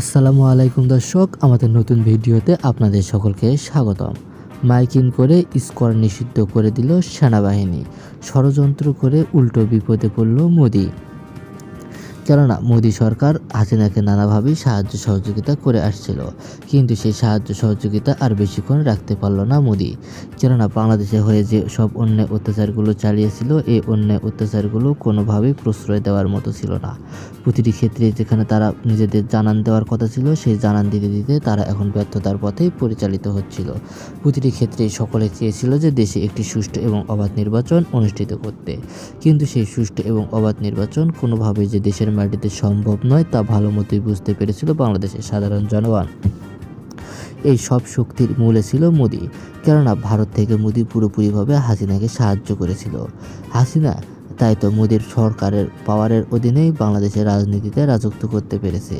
আসসালামু আলাইকুম দর্শক, আমাদের নতুন ভিডিওতে আপনাদের সকলকে স্বাগতম। মাইকিং করে স্কোয়ার নিষিদ্ধ করে দিল সেনাবাহিনী। ষড়যন্ত্র করে উল্টো বিপদে পড়ল মোদি। কেননা মোদি সরকার হাসিনাকে নানাভাবেই সাহায্য সহযোগিতা করে আসছিল। কিন্তু সেই সাহায্য সহযোগিতা আর বেশিক্ষণ রাখতে পারল না মোদি। কেননা বাংলাদেশে হয়ে যে সব অন্যায় অত্যাচারগুলো চালিয়েছিল, এই অন্যায় অত্যাচারগুলো কোনোভাবেই প্রশ্রয় দেওয়ার মতো ছিল না। প্রতিটি ক্ষেত্রে যেখানে তারা নিজেদের জানান দেওয়ার কথা ছিল, সেই জানান দিতে দিতে তারা এখন ব্যর্থতার পথেই পরিচালিত হচ্ছিল। প্রতিটি ক্ষেত্রেই সকলে চেয়েছিল যে দেশে একটি সুষ্ঠু এবং অবাধ নির্বাচন অনুষ্ঠিত করতে। কিন্তু সেই সুষ্ঠু এবং অবাধ নির্বাচন কোনোভাবেই যে দেশের মাটিতে সম্ভব নয় তা ভালো মতোই বুঝতে পেরেছিল বাংলাদেশের সাধারণ জনগণ। এই সব শক্তির মূলে ছিল মোদি, কেননা ভারত থেকে মোদি পুরোপুরিভাবে হাসিনাকে সাহায্য করেছিল। হাসিনা, তাই তো মোদির সরকারের পাওয়ারের অধীনেই বাংলাদেশের রাজনীতিতে রাজত্ব করতে পেরেছে।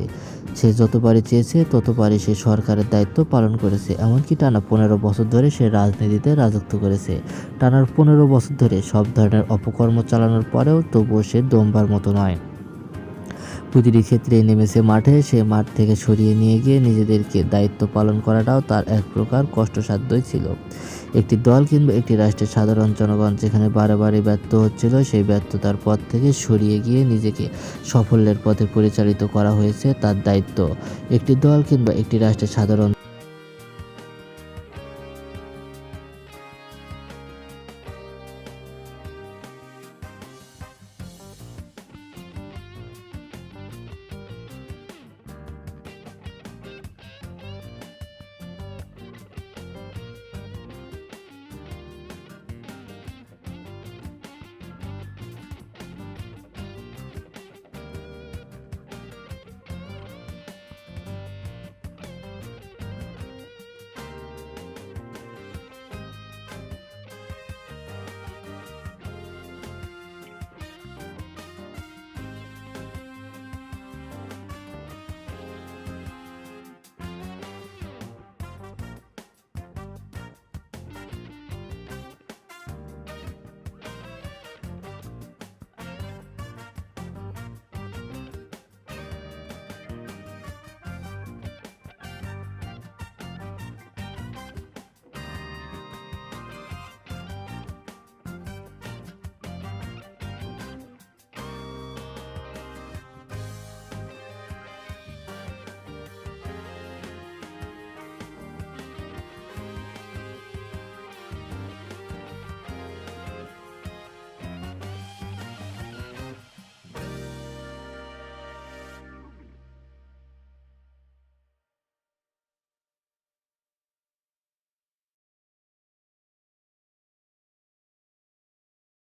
সে যতবারই চেয়েছে, ততবারই সে সরকারের দায়িত্ব পালন করেছে, এমনকি টানা পনেরো বছর ধরে সে রাজনীতিতে রাজত্ব করেছে। টানার পনেরো বছর ধরে সব ধরনের অপকর্ম চালানোর পরেও তবুও সে দমবার মতো নয়। প্রতিটি ক্ষেত্রে নেমেছে মাঠে, সে মাঠ থেকে সরিয়ে নিয়ে গিয়ে নিজেদেরকে দায়িত্ব পালন করাটাও তার এক প্রকার কষ্টসাধ্যই ছিল। একটি দল কিংবা একটি রাষ্ট্রের সাধারণ জনগণ যেখানে বারে বারে ব্যর্থ হচ্ছিল, সেই ব্যর্থতার পথ থেকে সরিয়ে গিয়ে নিজেকে সাফল্যের পথে পরিচালিত করা হয়েছে তার দায়িত্ব। একটি দল কিংবা একটি রাষ্ট্রের সাধারণ